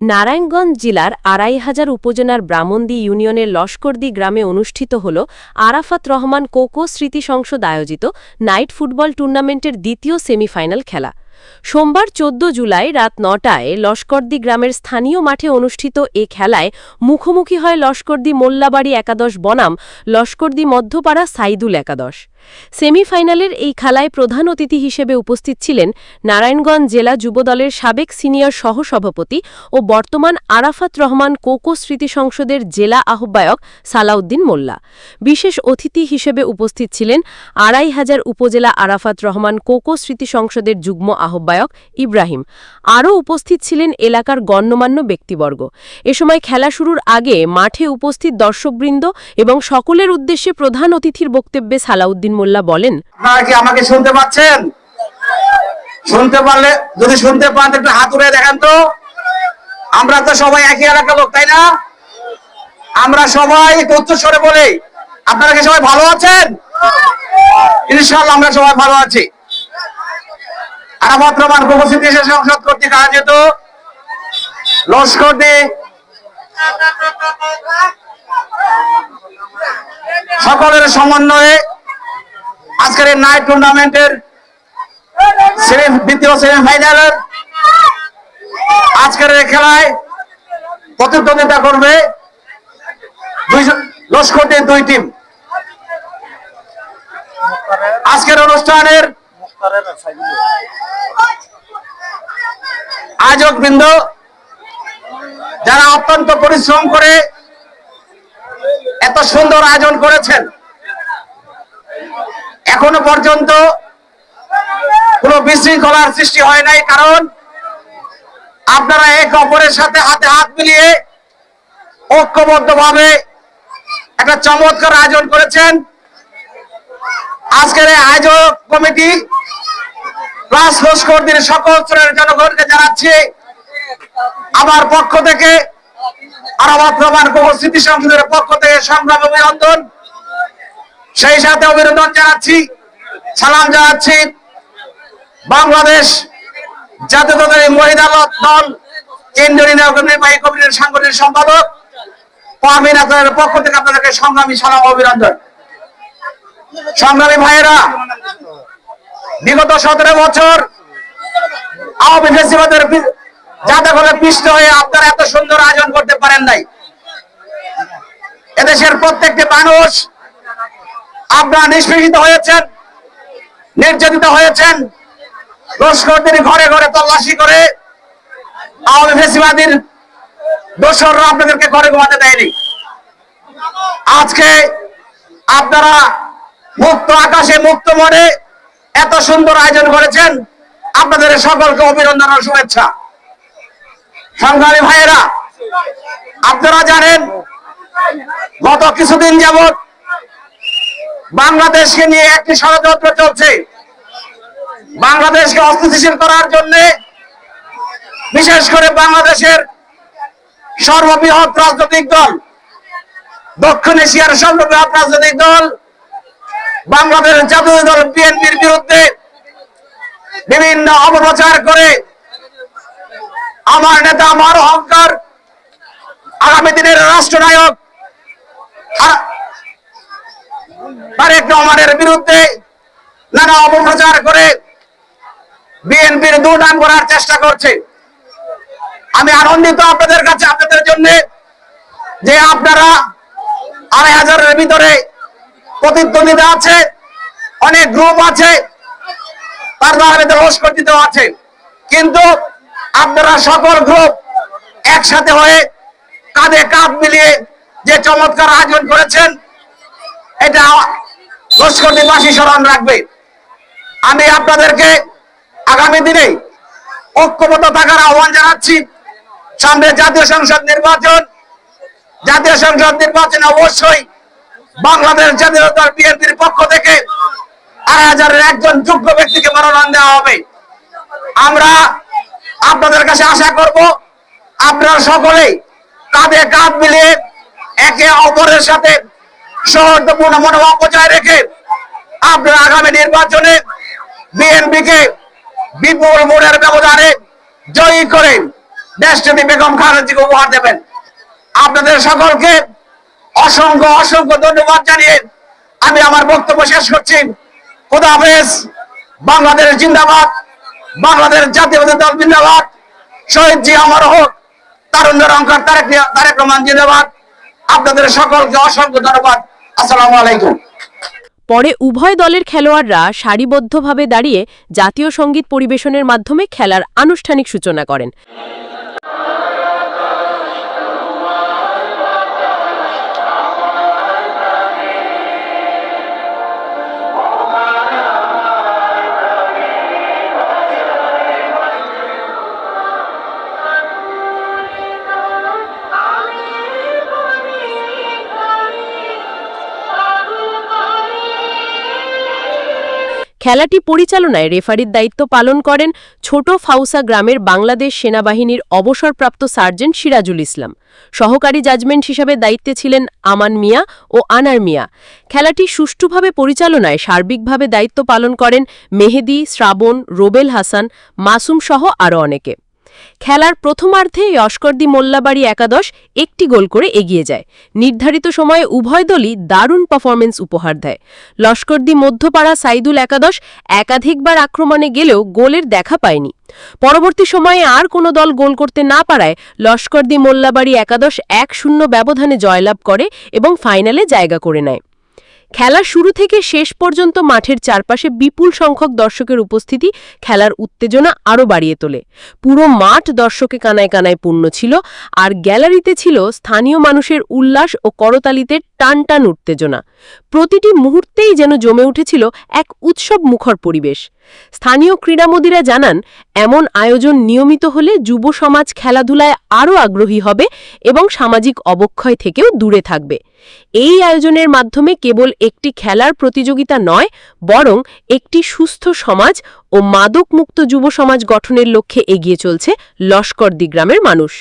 নারায়ণগঞ্জ জেলার আড়াই হাজার উপজেলার ব্রাহ্মণদী ইউনিয়নের লস্করদি গ্রামে অনুষ্ঠিত হল আরাফাত রহমান কোকো স্মৃতি সংসদ আয়োজিত নাইট ফুটবল টুর্নামেন্টের দ্বিতীয় সেমিফাইনাল খেলা। সোমবার চোদ্দ জুলাই রাত নটায় লস্করদী গ্রামের স্থানীয় মাঠে অনুষ্ঠিত এ খেলায় মুখোমুখি হয় লস্করদী মোল্লাবাড়ি একাদশ বনাম, লস্করদী মধ্যপাড়া সাইদুল একাদশ। সেমিফাইনালের এই খেলায় প্রধান অতিথি হিসেবে উপস্থিত ছিলেন নারায়ণগঞ্জ জেলা যুবদলের সাবেক সিনিয়র সহসভাপতি ও বর্তমান আরাফাত রহমান কোকো স্মৃতি সংসদের জেলা আহ্বায়ক সালাউদ্দিন মোল্লা। বিশেষ অতিথি হিসেবে উপস্থিত ছিলেন আড়াই হাজার উপজেলা আরাফাত রহমান কোকো স্মৃতি সংসদের যুগ্ম আহ্বায়ক ইব্রাহিম। আরও উপস্থিত ছিলেন এলাকার গণ্যমান্য ব্যক্তিবর্গ। এ সময় খেলা শুরুর আগে মাঠে উপস্থিত দর্শকবৃন্দ এবং সকলের উদ্দেশ্যে প্রধান অতিথির বক্তব্যে সালাউদ্দিন মোল্লা বলেন আমাকে শুনতে পাচ্ছেন? শুনতে পারলে, যদি শুনতে পান, একটু হাত উড়ে দেখেন তো। আমরা তো সবাই একই এলাকার লোক, তাই না? আমরা সবাই উচ্চ স্বরে বলি। আপনারা কি সবাই ভালো আছেন? ইনশাল্লাহ আমরা সবাই ভালো আছি। সংসদ সকলের সমন্বয়ে আজকের নাইট টুর্নামেন্টের দ্বিতীয় সেমিফাইনালের আজকের এই খেলায় প্রতিদ্বন্দ্বিতা করবে দুইজন লস্করদের দুই টিম। আজকের অনুষ্ঠানের আয়োজক বৃন্দ, যারা অত্যন্ত পরিশ্রম করে এত সুন্দর আয়োজন করেছেন, এখনও পর্যন্ত কোনো বিশৃঙ্খলার সৃষ্টি হয় নাই, কারণ আপনারা এক অপরের সাথে হাতে হাত মিলিয়ে ঐক্যবদ্ধ ভাবে একটা চমৎকার আয়োজন করেছেন। আজকের আয়োজক কমিটি প্লাস লস্করদের সকল স্তরের জনগণকে জানাচ্ছি। আমার পক্ষ থেকে আরাবাদ রহমান উপস্থিতি সংসদের পক্ষ থেকে সংগ্রাম অভিনন্দন। সেই সাথে অভিনন্দন জানাচ্ছি, সালাম জানাচ্ছি। বাংলাদেশ জাতীয়তাবাদী মহিলা দল কেন্দ্রীয় নির্বাহী কমিটির সাংগঠনিক সম্পাদক। পক্ষ থেকে আপনাদেরকে সংগ্রামী সালাম অভিনন্দন। সংগ্রামী ভাইয়েরা, বিগত সতেরো বছর আওয়ামী ফেসিবাদের যাতে করে পিষ্ট হয়ে আপনারা এত সুন্দর আয়োজন করতে পারেন নাই। এদেশের প্রত্যেকটি মানুষ আপনারা নিষ্পেষিত হয়েছেন, নির্যাতিত হয়েছেন, লস্করদের ঘরে ঘরে তল্লাশি করে আওয়ামী ফেসিবাদীর দোসররা আপনাদেরকে ঘরে ঘুমাতে দেয়নি। আজকে আপনারা মুক্ত আকাশে মুক্ত মনে এত সুন্দর আয়োজন করেছেন আপনাদের সকলকে অভিনন্দন ও শুভেচ্ছা। সংগ্রামী ভাইয়েরা, আপনারা জানেন, গত কিছুদিন যাবত বাংলাদেশকে নিয়ে একটি ষড়যন্ত্র চলছে। বাংলাদেশকে অস্থিতিশীল করার জন্য বিশেষ করে বাংলাদেশের সর্ববৃহৎ রাজনৈতিক দল, দক্ষিণ এশিয়ার সর্ববৃহৎ রাজনৈতিক দল বাংলাদেশ জাতীয় দল বিএনপির বিরুদ্ধে বিভিন্ন অপপ্রচার করে আমার নেতা আমার অহংকার আগামী দিনের রাষ্ট্রনায়ক তারেক রহমানের বিরুদ্ধে নানা অপপ্রচার করে বিএনপির দুর্নাম করার চেষ্টা করছে। আমি আনন্দিত আপনাদের কাছে, আপনাদের জন্য যে আপনারা আড়াই হাজারের ভিতরে প্রতিদ্বন্দ্বিতা আছে, অনেক গ্রুপ আছে লস্কর্তিত আছে। কিন্তু আপনারা সকল গ্রুপ একসাথে হয়ে কাঁধে কাঁধ মিলিয়ে যে চমৎকার আয়োজন করেছেন, এটা লস্করবাসী স্মরণ রাখবে। আমি আপনাদেরকে আগামী দিনে ঐক্যবদ্ধ থাকার আহ্বান জানাচ্ছি। সামনে জাতীয় সংসদ নির্বাচন, জাতীয় সংসদ নির্বাচনে অবশ্যই বাংলাদেশ জাতীয় দল বিএনপির পক্ষ থেকে আড়াই হাজারের একজন যোগ্য ব্যক্তিকে মনোনয়ন দেওয়া হবে। আমরা আপনাদের কাছে আশা করব, আপনারা সকলেই কাঁধে কাঁধ মিলিয়ে একে অপরের সাথে সৌহার্দ্যপূর্ণ মনোভাব বজায় রেখে আপনারা আগামী নির্বাচনে বিএনপিকে বিপুল ভোটের ব্যবধানে জয়ী করে দেশটি বেগম খালেদাকে উপহার দেবেন। আপনাদের সকলকে অসংখ্য অসংখ্য ধন্যবাদ জানিয়ে আমি আমার বক্তব্য শেষ করছি। খোদা বাংলাদেশ জিন্দাবাদ, বাংলাদেশ জাতীয়বাদী দল জিন্দাবাদ। শহীদ জি আমার হোক তারুণ্যের তারেক তারেক রহমান জিন্দাবাদ। আপনাদের সকলকে অসংখ্য ধন্যবাদ। আসসালামু আলাইকুম। পরে উভয় দলের খেলোয়াড়রা সারিবদ্ধভাবে দাঁড়িয়ে জাতীয় সংগীত পরিবেশনের মাধ্যমে খেলার আনুষ্ঠানিক সূচনা করেন। খেলাটি পরিচালনায় রেফারির দায়িত্ব পালন করেন ছোট ফাউসা গ্রামের বাংলাদেশ সেনাবাহিনীর অবসরপ্রাপ্ত সার্জেন্ট সিরাজুল ইসলাম। সহকারী জাজমেন্ট হিসাবে দায়িত্বে ছিলেন আমান মিয়া ও আনার মিয়া। খেলাটি সুষ্ঠুভাবে পরিচালনায় সার্বিকভাবে দায়িত্ব পালন করেন মেহেদি, শ্রাবণ, রোবেল হাসান, মাসুম সহ আরও অনেকে। খেলার প্রথমার্ধে লস্করদি মোল্লাবাড়ি একাদশ একটি গোল করে এগিয়ে যায়। নির্ধারিত সময়ে উভয় দলই দারুণ পারফরমেন্স উপহার দেয়। লস্করদি মধ্যপাড়া সাইদুল একাদশ একাধিকবার আক্রমণে গেলেও গোলের দেখা পায়নি। পরবর্তী সময়ে আর কোনো দল গোল করতে না পারায় লস্করদি মোল্লাবাড়ি একাদশ এক শূন্য ব্যবধানে জয়লাভ করে এবং ফাইনালে জায়গা করে নেয়। খেলার শুরু থেকে শেষ পর্যন্ত মাঠের চারপাশে বিপুল সংখ্যক দর্শকের উপস্থিতি খেলার উত্তেজনা আরও বাড়িয়ে তোলে। পুরো মাঠ দর্শকে কানায় কানায় পূর্ণ ছিল, আর গ্যালারিতে ছিল স্থানীয় মানুষের উল্লাস ও করতালিতে টান টান উত্তেজনা। প্রতিটি মুহূর্তেই যেন জমে উঠেছিল এক উৎসব মুখর পরিবেশ। স্থানীয় ক্রীড়ামোদীরা জানান, এমন আয়োজন নিয়মিত হলে যুব সমাজ খেলাধুলায় আরও আগ্রহী হবে এবং সামাজিক অবক্ষয় থেকেও দূরে থাকবে। এই আয়োজনের মাধ্যমে কেবল একটি খেলার প্রতিযোগিতা নয়, বরং একটি সুস্থ সমাজ ও মাদকমুক্ত যুব সমাজ গঠনের লক্ষ্যে এগিয়ে চলছে লস্করদি গ্রামের মানুষ।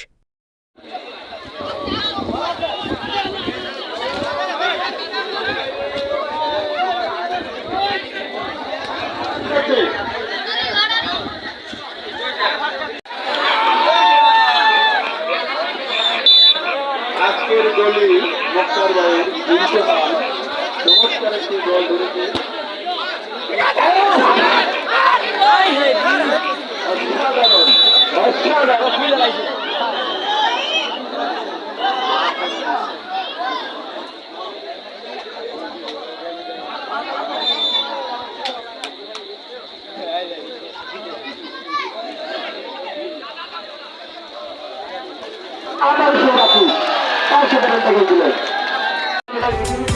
গোলে মোক্তার ভাইয়ের তিনশো রান চমৎকার একটি গোল ধরেছে। অসাধারণ, অসাধারণ। আবার